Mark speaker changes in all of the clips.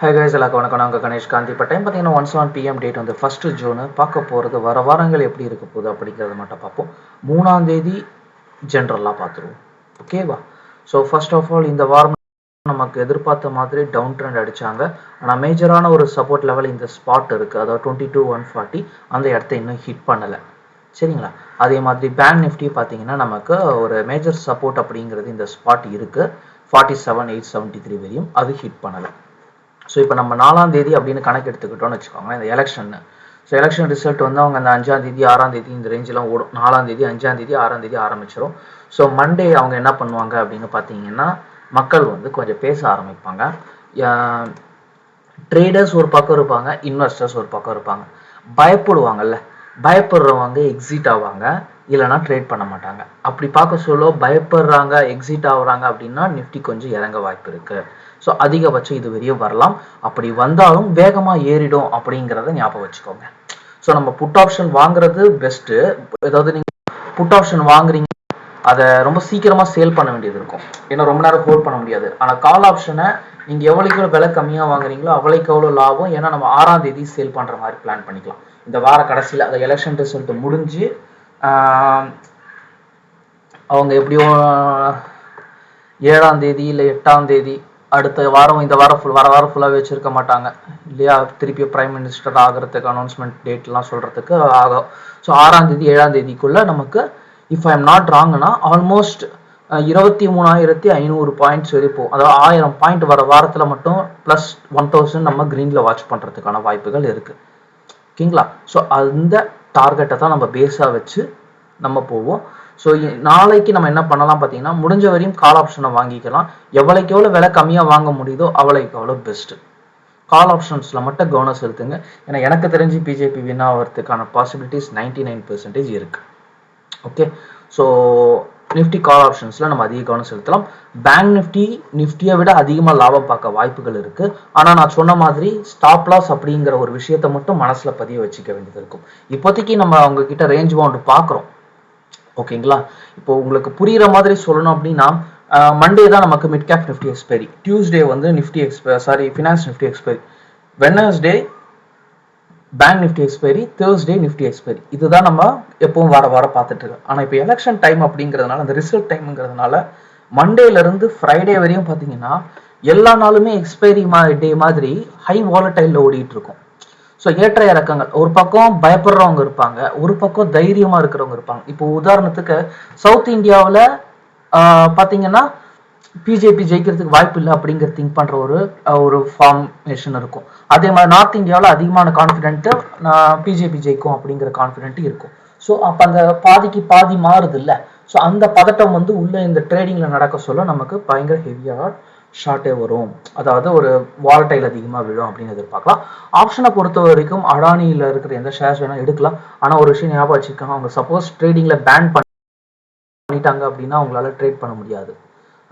Speaker 1: Hi guys எல்லாருக்கும் வணக்கம். நான் உங்கள் கணேஷ் காந்தி. இப்போ டைம் பார்த்தீங்கன்னா ஒன் பிஎம் டேட் வந்து ஃபஸ்ட்டு ஜூனு பார்க்க போகிறது வர வாரங்கள் எப்படி இருக்க போகுது அப்படிங்கிறத மட்டும் பார்ப்போம். மூணாம் தேதி ஜென்ரலாக பார்த்துருவோம். ஓகேவா ஸோ ஃபர்ஸ்ட் ஆஃப் ஆல் இந்த வாரம் நமக்கு எதிர்பார்த்த மாதிரி டவுன் ட்ரெண்ட் அடிச்சாங்க. ஆனால் மேஜரான ஒரு சப்போர்ட் லெவல் இந்த ஸ்பாட் இருக்குது அதாவது டுவெண்ட்டி டூ ஒன் ஃபார்ட்டி அந்த இடத்த இன்னும் ஹிட் பண்ணலை. சரிங்களா? அதே மாதிரி பேங்க் நிஃப்டி பார்த்தீங்கன்னா நமக்கு ஒரு மேஜர் சப்போர்ட் அப்படிங்கிறது இந்த ஸ்பாட் இருக்குது forty seven eight seventy three வரையும் அது ஹிட் பண்ணலை. ஸோ இப்போ நம்ம நாலாம் தேதி அப்படின்னு கணக்கு எடுத்துக்கிட்டோம்னு வச்சுக்கோங்க இந்த எலெக்ஷன்னு ஸோ எலெக்ஷன் ரிசல்ட் வந்து அவங்க அந்த அஞ்சாம் தேதி ஆறாம் தேதி இந்த ரேஞ்செலாம் ஓடும். நாலாம் தேதி அஞ்சாம் தேதி ஆறாம் தேதி ஆரம்பிச்சிடும் ஸோ மண்டே அவங்க என்ன பண்ணுவாங்க அப்படின்னு பார்த்தீங்கன்னா மக்கள் வந்து கொஞ்சம் பேச ஆரம்பிப்பாங்க. ட்ரேடர்ஸ் ஒரு பக்கம் இருப்பாங்க இன்வெஸ்டர்ஸ் ஒரு பக்கம் இருப்பாங்க. பயப்படுவாங்கல்ல. பயப்படுறவங்க எக்ஸிட் ஆவாங்க. இல்லைனா ட்ரேட் பண்ண மாட்டாங்க. அப்படி பார்க்க சொல்ல பயப்படுறாங்க எக்ஸிட் ஆகுறாங்க அப்படின்னா நிஃப்டி கொஞ்சம் இறங்க வாய்ப்பு இருக்கு. ஸோ அதிகபட்சம் இது வரையும் வரலாம். அப்படி வந்தாலும் வேகமாக ஏறிடும் அப்படிங்கிறத ஞாபகம் வச்சுக்கோங்க. ஸோ நம்ம புட் ஆப்ஷன் வாங்குறது பெஸ்ட்டு ஏதாவது நீங்கள் புட் ஆப்ஷன் வாங்குறீங்க அதை ரொம்ப சீக்கிரமாக சேல் பண்ண வேண்டியது இருக்கும். ஏன்னா ரொம்ப நேரம் ஹோல்ட் பண்ண முடியாது. ஆனால் கால் ஆப்ஷனை நீங்கள் எவ்வளோக்கு எவ்வளோ விலை கம்மியாக வாங்குறீங்களோ அவ்வளோக்கு எவ்வளோ லாபம். ஏன்னா நம்ம ஆறாம் தேதி சேல் பண்ணுற மாதிரி பிளான் பண்ணிக்கலாம். இந்த வார கடைசியில் அந்த எலெக்ஷன் ரிசல்ட் முடிஞ்சு அவங்க எப்படியோ ஏழாம் தேதி இல்லை எட்டாம் தேதி அடுத்த வாரம் இந்த வாரம் ஃபுல் வர வாரம் ஃபுல்லாக வச்சுருக்க மாட்டாங்க. இல்லையா? திருப்பி பிரைம் மினிஸ்டர் ஆகிறதுக்கு அனௌன்ஸ்மெண்ட் டேட்லாம் சொல்கிறதுக்கு ஆகும் ஸோ ஆறாம் தேதி ஏழாம் தேதிக்குள்ளே நமக்கு இஃப் ஐ எம் நாட் ராங்குன்னா ஆல்மோஸ்ட் இருபத்தி மூணாயிரத்தி ஐநூறு பாயிண்ட்ஸ் வரைக்கும் அதாவது ஆயிரம் பாயிண்ட் வர வாரத்தில் மட்டும் ப்ளஸ் ஒன் தௌசண்ட் நம்ம க்ரீனில் வாட்ச் பண்ணுறதுக்கான வாய்ப்புகள் இருக்குது ஓகேங்களா? ஸோ அந்த டார்கெட்டை தான் நம்ம பேஸாக வச்சு நம்ம போவோம். ஸோ நாளைக்கு நம்ம என்ன பண்ணலாம் பார்த்தீங்கன்னா முடிஞ்ச வரையும் கால் ஆப்ஷனை வாங்கிக்கலாம். எவ்வளோக்கு எவ்வளோ விலை கம்மியாக வாங்க முடியுதோ அவ்வளோக்கு அவ்வளோ பெஸ்ட்டு கால் ஆப்ஷன்ஸில் மட்டும் கவனம் செலுத்துங்க. ஏன்னா எனக்கு தெரிஞ்சு பிஜேபி வின் ஆகிறதுக்கான பாசிபிலிட்டிஸ் நைன்டி நைன் பெர்சன்டேஜ் இருக்குது ஓகே ஸோ நிஃப்டி கால் ஆப்ஷன்ஸில் நம்ம அதிக கவனம் செலுத்தலாம். பேங்க் நிஃப்டி நிஃப்டியை விட அதிகமாக லாபம் பார்க்க வாய்ப்புகள் இருக்குது ஆனால் நான் சொன்ன மாதிரி ஸ்டாப் லாஸ் அப்படிங்கிற ஒரு விஷயத்தை மட்டும் மனசில் பதிய வச்சுக்க வேண்டியது இருக்கும். இப்போதைக்கு நம்ம அவங்கக்கிட்ட ரேஞ்ச் பவுண்டு பார்க்குறோம். ஓகேங்களா இப்போ உங்களுக்கு புரிகிற மாதிரி சொல்லணும் அப்படின்னா மண்டே தான் நமக்கு mid cap nifty expiry Tuesday வந்து nifty expiry sorry finance nifty expiry Wednesday bank nifty expiry Thursday nifty expiry இதுதான் நம்ம எப்பவும் வார வாரம் பார்த்துட்டு இருக்கோம். ஆனால் இப்போ எலெக்ஷன் டைம் அப்படிங்கிறதுனால அந்த ரிசல்ட் டைம்ங்கிறதுனால மண்டேலேருந்து ஃப்ரைடே வரையும் பார்த்தீங்கன்னா எல்லா நாளுமே எக்ஸ்பைரி மா டே மாதிரி ஹை வாலட்டைலில் ஓடிட்டு இருக்கும். ஸோ ஏற்ற இறக்கங்கள். ஒரு பக்கம் பயப்படுறவங்க இருப்பாங்க ஒரு பக்கம் தைரியமாக இருக்கிறவங்க இருப்பாங்க. இப்போ உதாரணத்துக்கு சவுத் இந்தியாவில் பார்த்தீங்கன்னா பிஜேபி ஜெயிக்கிறதுக்கு வாய்ப்பு இல்லை அப்படிங்கிற திங்க் பண்ணுற ஒரு ஒரு ஃபார்மேஷன் இருக்கும். அதே மாதிரி நார்த் இந்தியாவில் அதிகமான கான்ஃபிடென்ட்டு நான் பிஜேபி ஜெயிக்கும் அப்படிங்கிற கான்ஃபிடென்ட் இருக்கும். ஸோ அப்போ அந்த பாதிக்கு பாதி மாறுது இல்லை ஸோ அந்த பதட்டம் வந்து உள்ளே இந்த ட்ரேடிங்கில் நடக்க சொல்ல நமக்கு பயங்கர ஹெவியாக ஷார்ட்டே வரும். அதாவது ஒரு வாலட்டைல் அதிகமாக விழும் அப்படின்னு எதிர்பார்க்கலாம். ஆப்ஷனை பொறுத்த வரைக்கும் அடானியில் இருக்கிற எந்த ஷேர்ஸ் வேணால் எடுக்கலாம். ஆனால் ஒரு விஷயம் ஞாபகம் வச்சுருக்காங்க அவங்க சப்போஸ் ட்ரேடிங்கில் பேன் பண்ணிட்டாங்க அப்படின்னா அவங்களால ட்ரேட் பண்ண முடியாது.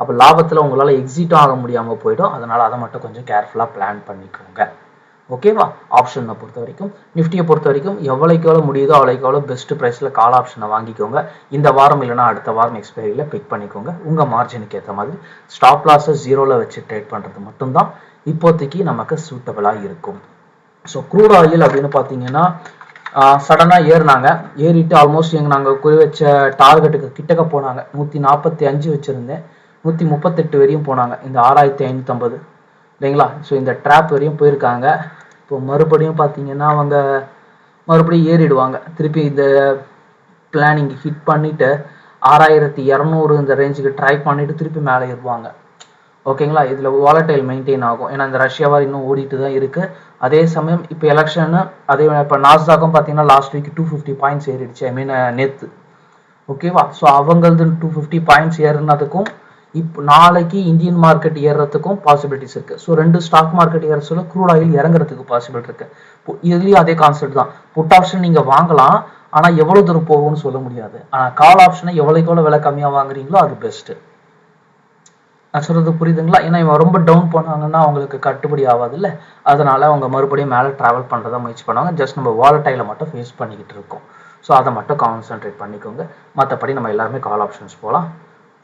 Speaker 1: அப்போ லாபத்தில் உங்களால் எக்ஸிட்டும் ஆக முடியாமல் போயிடும். அதனால் அதை மட்டும் கொஞ்சம் கேர்ஃபுல்லாக பிளான் பண்ணிக்கோங்க. ஓகேவா ஆப்ஷனை பொறுத்த வரைக்கும் நிஃப்டியை பொறுத்த வரைக்கும் எவ்வளோக்கு எவ்வளோ முடியுதோ அவ்வளோக்கு எவ்வளோ பெஸ்ட் ப்ரைஸில் கால் ஆப்ஷனை வாங்கிக்கோங்க. இந்த வாரம் இல்லைனா அடுத்த வாரம் எக்ஸ்பைரியில் பிக் பண்ணிக்கோங்க. உங்கள் மார்ஜினுக்கு ஏற்ற மாதிரி ஸ்டாப் லாஸை ஜீரோவில் வச்சு ட்ரேட் பண்ணுறது மட்டும்தான் இப்போதைக்கு நமக்கு சூட்டபிளாக இருக்கும். ஸோ க்ரூட் ஆயில் அப்படின்னு பார்த்தீங்கன்னா சடனாக ஏறினாங்க. ஏறிட்டு ஆல்மோஸ்ட் எங்கள் நாங்கள் குறி வச்ச டார்கெட்டுக்கு கிட்டக்க போனாங்க. நூற்றி நாற்பத்தி அஞ்சு வச்சுருந்தேன். நூற்றி முப்பத்தெட்டு வரையும் போனாங்க. இந்த ஆறாயிரத்தி ஐநூற்றம்பது இல்லைங்களா? ஸோ இந்த ட்ராப் வரையும் போயிருக்காங்க. இப்போ மறுபடியும் பார்த்தீங்கன்னா அவங்க மறுபடியும் ஏறிடுவாங்க. திருப்பி இந்த பிளானிங் ஹிட் பண்ணிவிட்டு ஆறாயிரத்தி இரநூறு இந்த ரேஞ்சுக்கு ட்ரை பண்ணிவிட்டு திருப்பி மேலே ஏறுவாங்க. ஓகேங்களா? இதில் வாலட்டைல் மெயின்டைன் ஆகும். ஏன்னா இந்த ரஷ்யாவார் இன்னும் ஓடிட்டு தான் இருக்குது அதே சமயம் இப்போ எலெக்ஷனு அதே இப்போ நாஸ்டாக்கும் பார்த்தீங்கன்னா last week two fifty points ஏறிடுச்சு. ஐ மீன் நேற்று ஓகேவா? ஸோ அவங்களது டூ ஃபிஃப்டி பாயிண்ட்ஸ் ஏறினதுக்கும் இப்போ நாளைக்கு இந்தியன் மார்க்கெட் ஏறுறதுக்கும் பாசிபிலிட்டிஸ் இருக்குது ஸோ ரெண்டு ஸ்டாக் மார்க்கெட் ஏற சொல்ல க்ரூட் ஆயில் இறங்குறதுக்கு பாசிபிலிட்டி இருக்குது இதுலேயும் அதே கான்செப்ட் தான். புட் ஆப்ஷன் நீங்கள் வாங்கலாம் ஆனால் எவ்வளோ தூரம் போகும்னு சொல்ல முடியாது. ஆனால் கால் ஆப்ஷனை எவ்வளோக்கு எவ்வளோ விலை கம்மியாக வாங்குறீங்களோ அது பெஸ்ட்டு நான் சொல்கிறது புரியுதுங்களா? ஏன்னா இவன் ரொம்ப டவுன் பண்ணாங்கன்னா அவங்களுக்கு கட்டுப்படி ஆகாது இல்லை அதனால் அவங்க மறுபடியும் மேலே ட்ராவல் பண்ணுறதா முயற்சி பண்ணுவாங்க. ஜஸ்ட் நம்ம வாலட்டையில் மட்டும் ஃபேஸ் பண்ணிக்கிட்டு இருக்கோம். ஸோ அதை மட்டும் கான்சென்ட்ரேட் பண்ணிக்கோங்க. மற்றபடி நம்ம எல்லாருமே கால் ஆப்ஷன்ஸ் போகலாம்